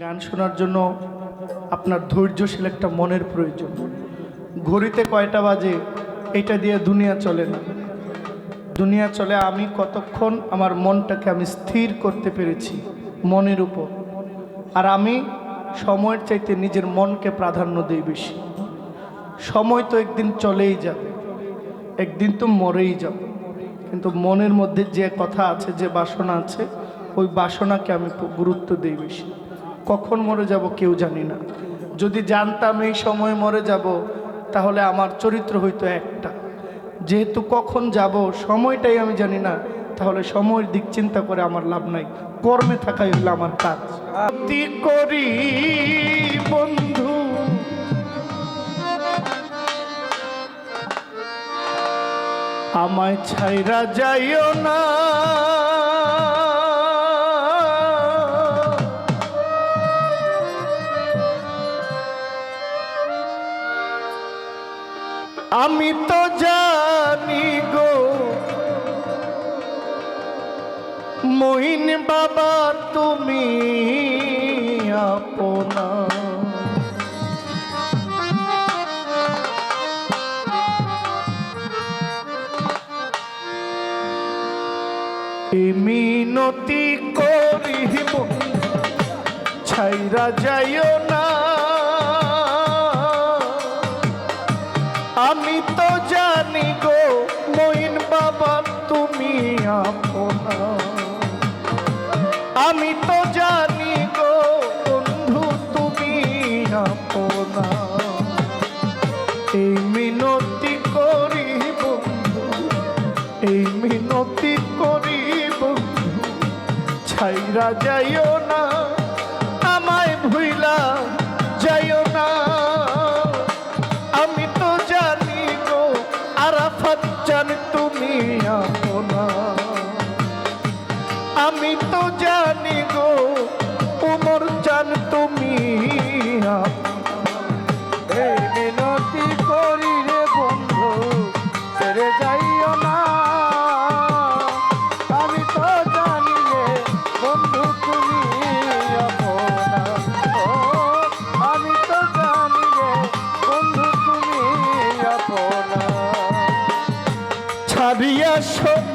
গান শোনার জন্য আপনার ধৈর্যশীল একটা মনের প্রয়োজন। ঘড়িতে কয়টা বাজে? এটা দিয়ে দুনিয়া চলে না। দুনিয়া চলে, আমি কতক্ষণ আমার মনটাকে আমি স্থির করতে পেরেছি? মনের উপর। আর আমি সময়ের চাইতে নিজের মনকে প্রাধান্য দিই বেশি। সময় তো একদিন চলেই যাবে। একদিন তো মরেই যাব। কিন্তু মনের মধ্যে যে কথা আছে, যে বাসনা আছে, ওই বাসনাকে আমি গুরুত্ব দিই বেশি। কখন মরে যাব কেউ জানি না। যদি জানতাম এই সময় মরে যাব, তাহলে আমার চরিত্র হইতো একটা। যেহেতু কখন যাব, সময়টাই আমি জানি না, তাহলে সময়ের দিক চিন্তা করে আমার লাভ নাই। কর্মে থাকাই হলো আমার কাজ। করি, বন্ধু। আমায় ছাইরা যাইও না। আমি তো জানি গো মহিন বাবা তুমি আপনা। মিনতি করিব ছাইরা যাইও না আমি তো জানি গো বন্ধু, তুমি আপনা। এই মিনতি করি বন্ধু, এই মিনতি করি বন্ধু। ছাইরা যাইও না, আমায় ভুইলা যাইও না। আমি তো জানি গো আরাফাত জান, তুমি আপনা। আমি তো জানি গো, উমর জান তুমি মিনতি করি রে বন্ধু, ছেড়ে যাইও না। আমি তো জানি রে বন্ধু, তুমি আমি তো জানি রে বন্ধু, তুমি ছাড়িয়া কলেরা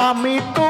আমি তো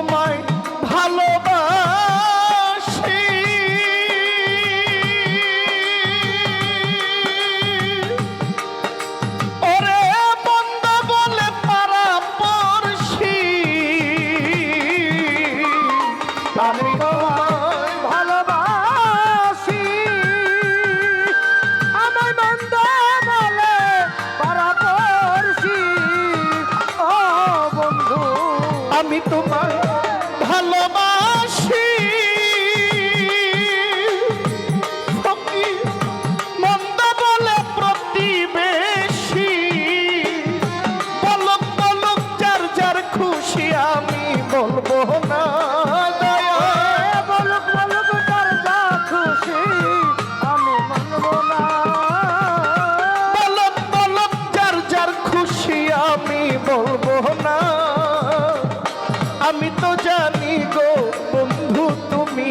জানি গো বন্ধু তুমি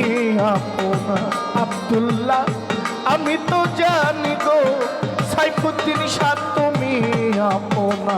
আপনা আবদুল্লাহ। আমি তো জানি গো সাইফুদ্দিন সাত তুমি আপনা।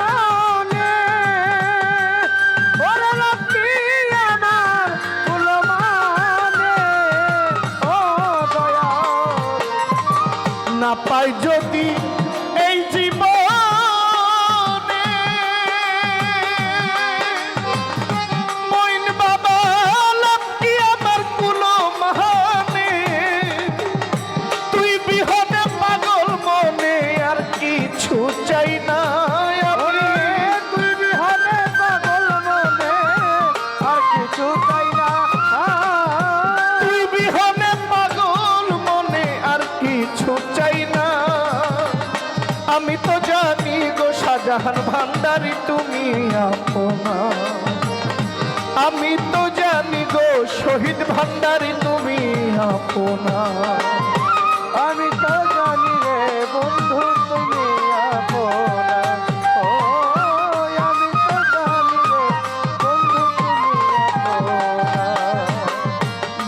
আমি তো জানি গো শাহজাহান ভান্ডারি তুমি আপনা। আমি তো জানি গো শহীদ ভান্ডারি তুমি আপনা। আমি তো জানি রে বন্ধু তুমি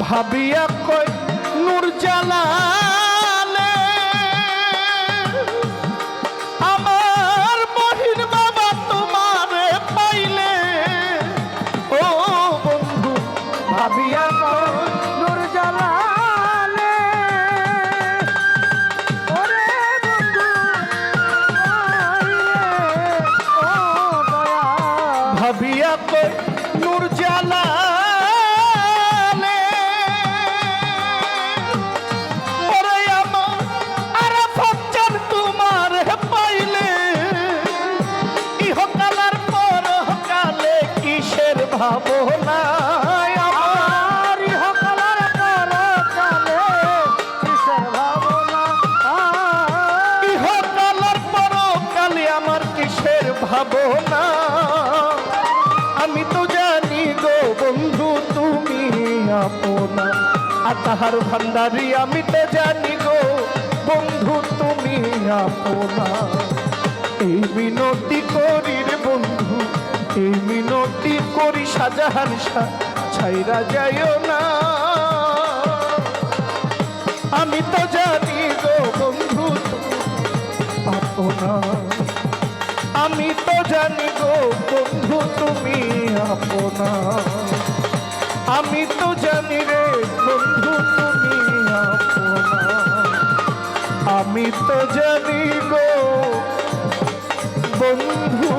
ভাবিয়া কই আমার কিসের ভাবনা? আমি তো বন্ধু, তুমি আতাহার ভান্ডারি আমি তো জানি গো বন্ধু, তুমি আপনা। এই মিনতি করি রে বন্ধু এই মিনতি করি সাজাহান শাহ, ছাইরা যাইও না। আমি তো জানি গো বন্ধু আপনা আমি তো জানি গো বন্ধু, তুমি আপনা আমি তো জানি রে বন্ধু, তুমি আপনা আমি তো জানি গো বন্ধু।